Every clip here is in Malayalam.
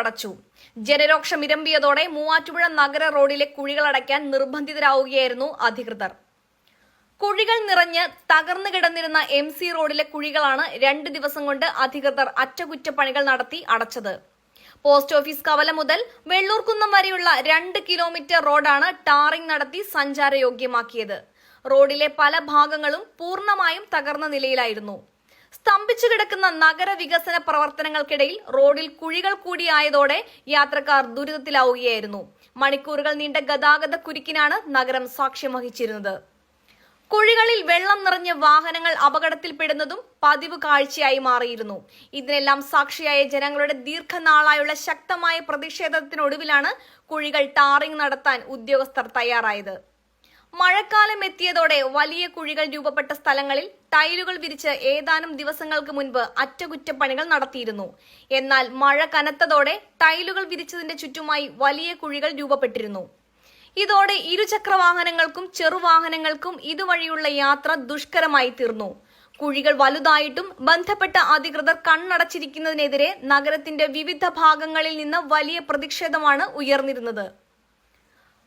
അടച്ചു ജനരോക്ഷം ഇരമ്പിയതോടെ മൂവാറ്റുപുഴ നഗര റോഡിലെ കുഴികൾ അടയ്ക്കാൻ നിർബന്ധിതരാവുകയായിരുന്നു അധികൃതർ. കുഴികൾ നിറഞ്ഞ് തകർന്നു കിടന്നിരുന്ന എം സി റോഡിലെ കുഴികളാണ് രണ്ട് ദിവസം കൊണ്ട് അധികൃതർ അറ്റകുറ്റപ്പണികൾ നടത്തി അടച്ചത്. പോസ്റ്റ് ഓഫീസ് കവല മുതൽ വെള്ളൂർക്കുന്നം വരെയുള്ള രണ്ട് കിലോമീറ്റർ റോഡാണ് ടാറിംഗ് നടത്തി സഞ്ചാരയോഗ്യമാക്കിയത്. റോഡിലെ പല ഭാഗങ്ങളും പൂർണമായും തകർന്ന നിലയിലായിരുന്നു. സ്തംഭിച്ചു കിടക്കുന്ന നഗര വികസന പ്രവർത്തനങ്ങൾക്കിടയിൽ റോഡിൽ കുഴികൾ കൂടിയായതോടെ യാത്രക്കാർ ദുരിതത്തിലാവുകയായിരുന്നു. മണിക്കൂറുകൾ നീണ്ട ഗതാഗത കുരുക്കിനാണ് നഗരം സാക്ഷ്യം വഹിച്ചിരുന്നത്. കുഴികളിൽ വെള്ളം നിറഞ്ഞ വാഹനങ്ങൾ അപകടത്തിൽപ്പെടുന്നതും പതിവ് കാഴ്ചയായി മാറിയിരുന്നു. ഇതിനെല്ലാം സാക്ഷിയായ ജനങ്ങളുടെ ദീർഘനാളായുള്ള ശക്തമായ പ്രതിഷേധത്തിനൊടുവിലാണ് കുഴികൾ ടാറിംഗ് നടത്താൻ ഉദ്യോഗസ്ഥർ തയ്യാറായത്. മഴക്കാലം എത്തിയതോടെ വലിയ കുഴികൾ രൂപപ്പെട്ട സ്ഥലങ്ങളിൽ ടൈലുകൾ വിരിച്ച് ഏതാനും ദിവസങ്ങൾക്ക് മുൻപ് അറ്റകുറ്റപ്പണികൾ നടത്തിയിരുന്നു. എന്നാൽ മഴ കനത്തതോടെ ടൈലുകൾ വിരിച്ചതിന്റെ ചുറ്റുമായി വലിയ കുഴികൾ രൂപപ്പെട്ടിരുന്നു. ഇതോടെ ഇരുചക്രവാഹനങ്ങൾക്കും ചെറുവാഹനങ്ങൾക്കും ഇതുവഴിയുള്ള യാത്ര ദുഷ്കരമായി തീർന്നു. കുഴികൾ വലുതായിട്ടും ബന്ധപ്പെട്ട അധികൃതർ കണ്ണടച്ചിരിക്കുന്നതിനെതിരെ നഗരത്തിന്റെ വിവിധ ഭാഗങ്ങളിൽ നിന്ന് വലിയ പ്രതിഷേധമാണ് ഉയർന്നിരുന്നത്.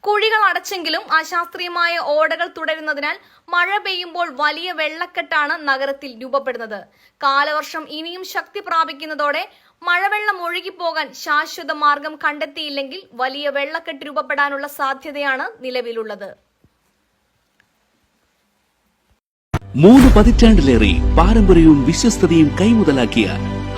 കുഴികൾ അടച്ചെങ്കിലും അശാസ്ത്രീയമായ ഓടകൾ തുടരുന്നതിനാൽ മഴ പെയ്യുമ്പോൾ വലിയ വെള്ളക്കെട്ടാണ് നഗരത്തിൽ രൂപപ്പെടുന്നത്. കാലവർഷം ഇനിയും ശക്തി പ്രാപിക്കുന്നതോടെ മഴവെള്ളം ഒഴുകിപ്പോകാൻ ശാശ്വത മാർഗം കണ്ടെത്തിയില്ലെങ്കിൽ വലിയ വെള്ളക്കെട്ട് രൂപപ്പെടാനുള്ള സാധ്യതയാണ് നിലവിലുള്ളത്. മൂന്ന് പതിറ്റാണ്ടിലേറെ പാരമ്പര്യവും വിശ്വസ്തയും കൈമുതലാക്കിയ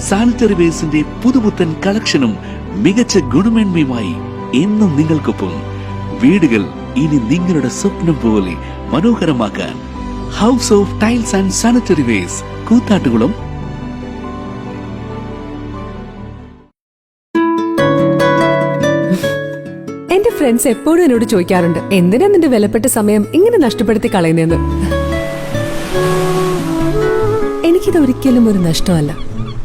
സാനിറ്ററി വേസിന്റെ പുതുപുത്തൻ കളക്ഷനും മികച്ച ഗുണമേന്മയുമായി എന്നും നിങ്ങൾക്കൊപ്പം. വീടുകൾ ഇനി നിങ്ങളുടെ സ്വപ്നം പോലെ മനോഹരമാക്കാൻ house of tiles and sanitary ware Koothattukulam. എന്റെ ഫ്രണ്ട്സ് എപ്പോഴും എന്നോട് ചോദിക്കാറുണ്ട് എന്തിനാ നിന്റെ വിലപ്പെട്ട സമയം ഇങ്ങനെ നഷ്ടപ്പെടുത്തി കളയുന്നതെന്ന്? എനിക്കിത് ഒരിക്കലും ഒരു നഷ്ടമല്ല.